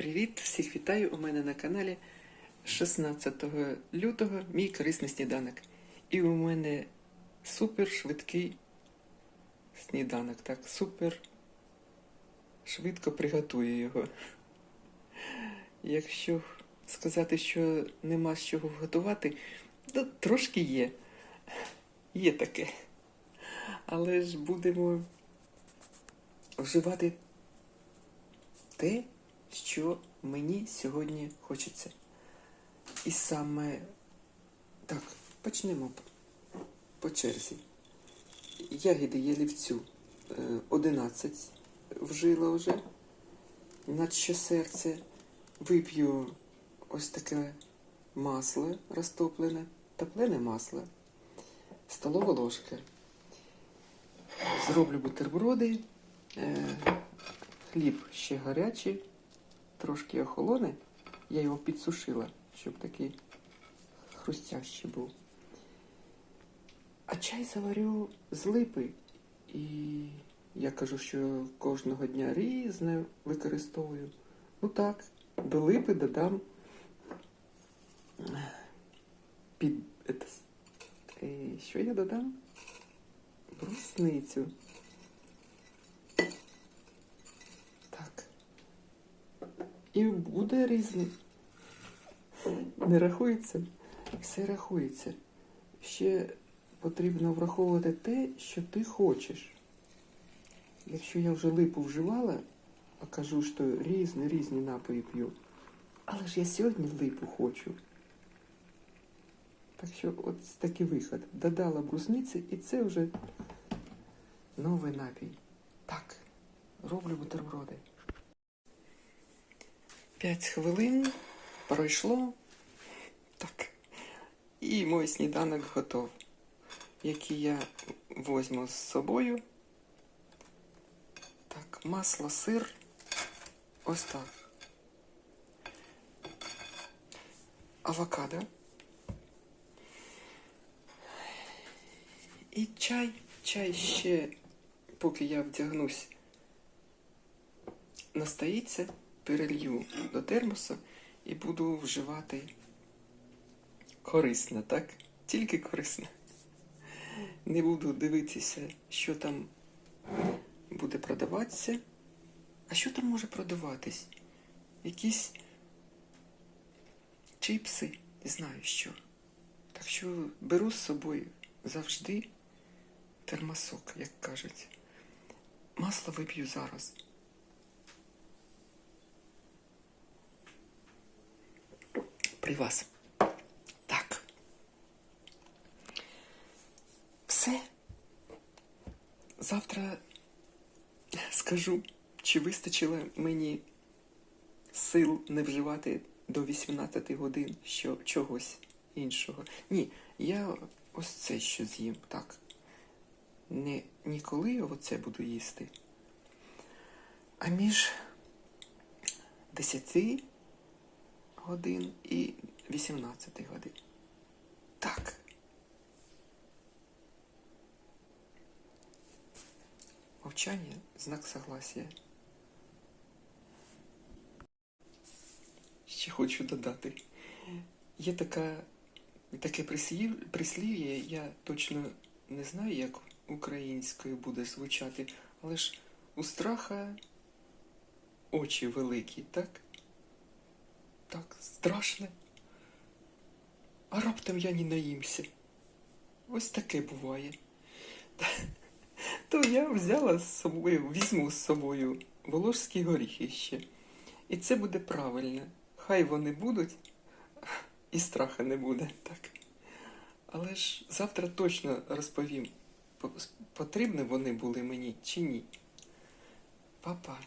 Привіт! Всіх вітаю у мене на каналі 16 лютого мій корисний сніданок. І у мене супер швидкий сніданок. Так, супер швидко приготую його. Якщо сказати, що нема з чого готувати, то трошки є. Є таке. Але ж будемо вживати те, що мені сьогодні хочеться. І саме так, почнемо по- черзі. Ягіди ялівцю е, 11 вжила вже, наче серце. Вип'ю ось таке масло розтоплене, топлене масло, столова ложка. Зроблю бутерброди. Е, Хліб ще гарячий, трошки охолоне. Я його підсушила, щоб такий хрустящий був. А чай заварю з липи. І я кажу, що кожного дня різне використовую. Ну так, до липи додам під. е, Що я додам? Брусницю. Так. І буде різне. Не рахується, все рахується. Ще потрібно враховувати те, що ти хочеш. Якщо я вже липу вживала, а кажу, що різні різні напої п'ю. Але ж я сьогодні липу хочу. Так що от такий виход. Додала брусниці і це вже новий напій. Так, роблю бутерброди. П'ять хвилин пройшло. Так. І мій сніданок готов, який я возьму з собою. Так, масло, сир. Ось так. Авокадо. І чай. Чай ще, поки я вдягнусь, настоїться, перелью до термоса і буду вживати корисно, так? Тільки корисно. Не буду дивитися, що там буде продаватися. А що там може продаватись? Якісь чипси, не знаю що. Так що беру з собою завжди термосок, як кажуть. Масло вип'ю зараз. При вас. Так. Все. Завтра скажу, чи вистачило мені сил не вживати до 18 годин що, чогось іншого. Ні, я ось це що з'їм, так. Не ніколи оце буду їсти. А між 10 годин і 18 годин. Так. Мовчання знак согласия. Ще хочу додати. Є така, таке прислів, прислів'я, я точно не знаю, як українською буде звучати, але ж у страха очі великі, так? Так, страшне. А раптом я не наїмся. Ось таке буває. То я взяла з собою, візьму з собою волошські горіхи ще. І це буде правильно. Хай вони будуть, і страха не буде, так. Але ж завтра точно розповім, потрібні вони були мені чи ні. Па-па.